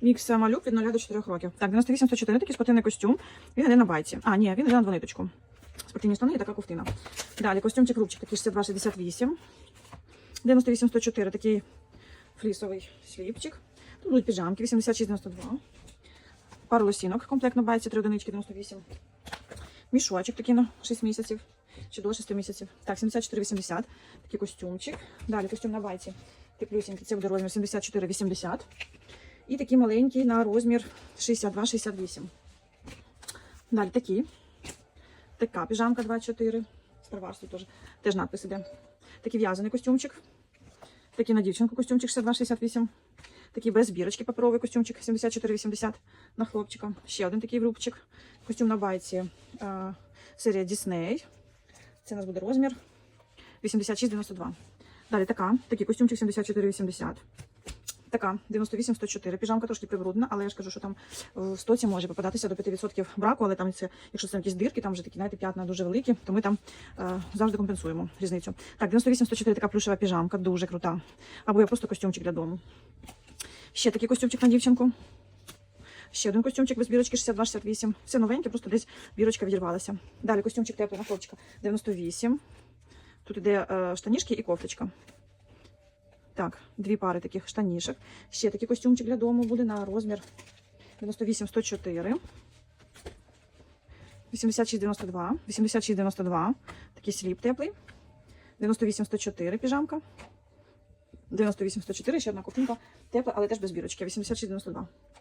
Мікс малюк від 0 до 4 років. Так, 98 104, такий спортивний костюм. Він йде на байці. А, ні, він йде на двониточку. Спортивні штани і така ковтина. Далі костюмчик рубчик, такий 62 68. 98 104, такий флісовий сліпчик. Тут будуть піжамки 86 92. Пару лосінок, комплект на байці, 3 одинички 98. Мішочок такий на 6 місяців. Чи до 6 місяців. Так, 74,80. Такий костюмчик. Далі костюм на байці. Теплюсінький, це буде розмір 74,80. І такий маленький на розмір 62-68. Далі такі. Така піжамка 24. Старварс тут теж, теж надпис іде. Такий в'язаний костюмчик. Такий на дівчинку костюмчик 62-68. Такий без бірочки паперовий костюмчик 74,80 на хлопчика. Ще один такий рубчик. Костюм на байці. Е, серія Disney. Це у нас буде розмір 86,92. Далі така. Такий костюмчик 74,80. Така 98-104. Піжамка трошки прибрудна, але я ж кажу, що там е, в стоці може попадатися до 5% браку, але там це, якщо це якісь дирки, там вже такі, знаєте, п'ятна дуже великі, то ми там е, завжди компенсуємо різницю. Так, 98-104 така плюшева піжамка, дуже крута. Або я просто костюмчик для дому. Ще такий костюмчик на дівчинку. Ще один костюмчик без бірочки 62-68. Все новеньке, просто десь бірочка відірвалася. Далі костюмчик теплий на хлопчика 98. Тут іде е, штанішки і кофточка. Так, дві пари таких штанішок. Ще такий костюмчик для дому буде на розмір 98-104. 86-92. 86-92. Такий сліп теплий. 98-104 піжамка. 98-104, ще одна купінка Тепла, але теж без бірочки. 86-92.